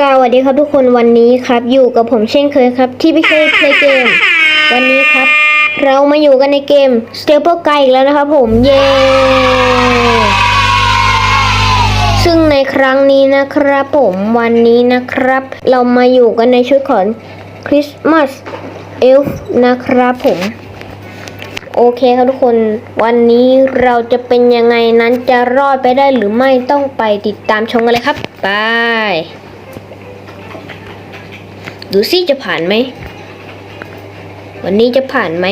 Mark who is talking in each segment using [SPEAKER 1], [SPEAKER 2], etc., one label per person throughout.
[SPEAKER 1] สวัสดีครับทุกคนวันนี้ครับ อยู่กับผมเช่นเคยครับ ที่พี่เคยเลย์เกม วันนี้ครับ เรามาอยู่กันในเกม s t a p l e g u i อีกแล้วนะครับผมเย้ซึ่งในครั้งนี้นะครับ ผมวันนี้นะครับ เรามาอยู่กันในชุดของคริสต์มาสเอลฟ์นะครับผมโอเคครับทุกคนวันนี้เราจะเป็นยังไงนั้นจะรอดไปได้หรือไม่ต้องไปติดตามชมกันเลยครับไป ดูสิจะผ่านไหม วันนี้จะผ่านไหม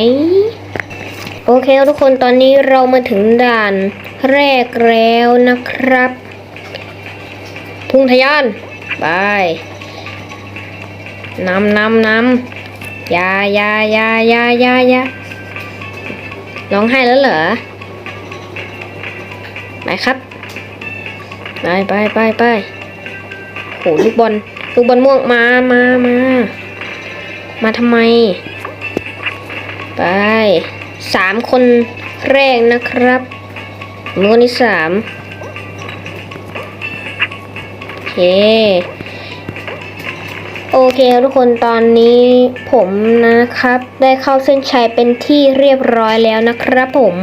[SPEAKER 1] โอเคทุกคนตอนนี้เรามาถึงด่านแรกแล้วนะครับ พุ่งทะยานไปนำนำนำยายายายายายาร้องไห้แล้วเหรอ ไปครับ ไปไปไปไปโหลูกบอล ลูกบอลม่วงมามามามาทำไม ไปสามคนแรกนะครับมือนี่สามโอเค โอเคทุกคนตอนนี้ผมนะครับ ได้เข้าเส้นชัยเป็นที่เรียบร้อยแล้วนะครับผม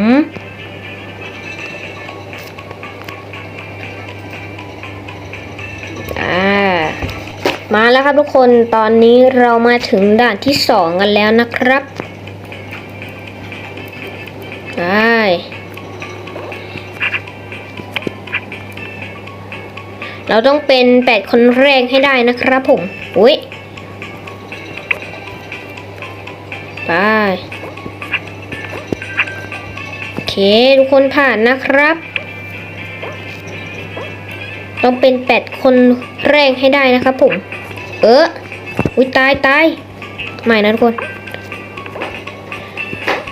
[SPEAKER 1] มาแล้วครับทุกคนตอนนี้เรามาถึงด่านที่สองกันแล้วนะครับได้เราต้องเป็นแปดคนแรกให้ได้นะครับผมอุ้ยไปโอเคทุกคนผ่านนะครับ ต้องเป็นแปดคนแรกให้ได้นะครับผม เอออุ้ยตายตายไม่นะทุกคน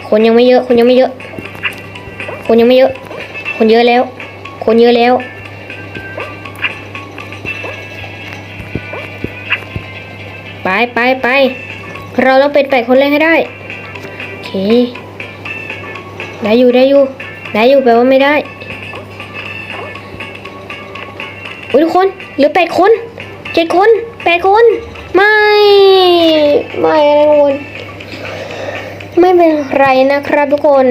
[SPEAKER 1] คนยังไม่เยอะ คนยังไม่เยอะ คนยังไม่เยอะ คนเยอะแล้ว คนเยอะแล้ว ไปไปไป เราต้องเป็นแปดคนแรกให้ได้ โอเค ได้อยู่ได้อยู่ ได้อยู่แปลว่าไม่ได้อุ้ยทุกคนเหลือแปดคน จ็ดคนแปดคน ไม่ ไม่นะทุกคนไม่เป็นไรนะครับทุกคน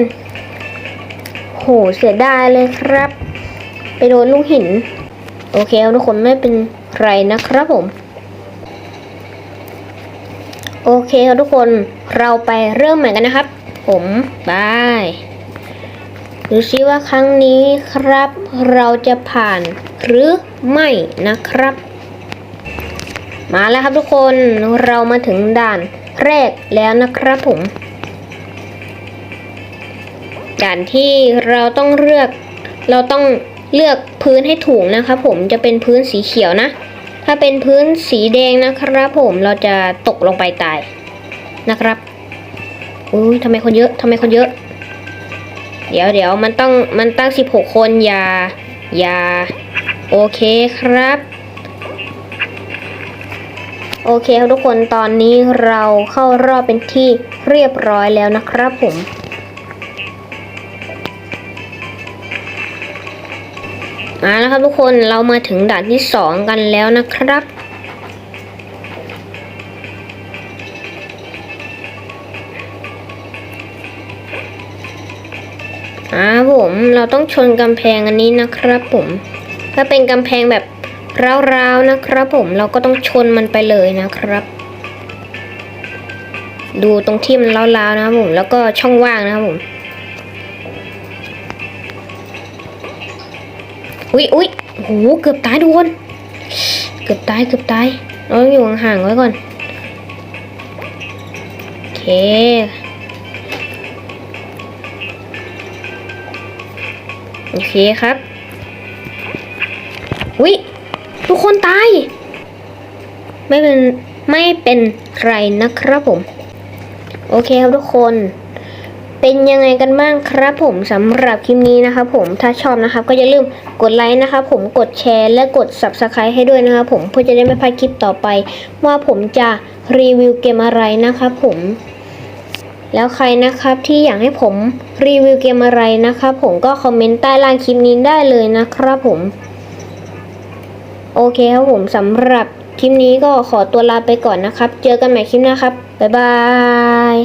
[SPEAKER 1] โหเสียดายเลยครับ ไปโดนลูกหิน โอเคทุกคนไม่เป็นไรนะครับผม โอเคทุกคนเราไปเริ่มใหม่กันนะครับ ผมบายดูซิว่าครั้งนี้ครับ เราจะผ่านหรือไม่นะครับ มาแล้วครับทุกคนเรามาถึงด่านแรกแล้วนะครับผมด่านที่เราต้องเลือก เราต้องเลือกพื้นให้ถูกนะครับผมจะเป็นพื้นสีเขียวนะ ถ้าเป็นพื้นสีแดงนะครับผมเราจะตกลงไปตายนะครับอุ้ยทำไมคนเยอะทำไมคนเยอะ เดี๋ยวเดี๋ยวมันต้องมันตั้งสิบหกคนอย่าอย่าโอเคครับ โอเคทุกคนตอนนี้เราเข้ารอบเป็นที่เรียบร้อยแล้วนะครับผม มาแล้วครับทุกคนเรามาถึงด่านที่สองกันแล้วนะครับอ่าผมเราต้องชนกำแพงอันนี้นะครับผม ถ้าเป็นกำแพงแบบ ร้าวๆนะครับ ผมเราก็ต้องชนมันไปเลยนะครับ ดูตรงที่มันร้าวๆนะครับผมแล้วก็ช่องว่างนะครับผมอุ๊ยอุ๊ยโหเกือบตายทุกคน เกือบตายเกือบตายเราต้องอยู่ห่างๆไว้ก่อนโอเคโอเคครับ ทุกคนตาย ไม่เป็นไม่เป็นไรนะครับผม โอเคครับทุกคน เป็นยังไงกันบ้างครับผมสำหรับคลิปนี้นะครับผมถ้าชอบนะครับ ก็อย่าลืมกดไลค์นะครับผมกดแชร์และกด subscribe ให้ด้วยนะครับผมเพื่อจะได้ไม่พลาดคลิปต่อไป ว่าผมจะรีวิวเกมอะไรนะครับผมแล้วใครนะครับที่อยากให้ผมรีวิวเกมอะไรนะครับผมก็คอมเมนต์ใต้ล่างคลิปนี้ได้เลยนะครับผม โอเคครับผมสำหรับคลิปนี้ก็ขอตัวลาไปก่อนนะครับ เจอกันใหม่คลิปหน้าครับ บ๊ายบาย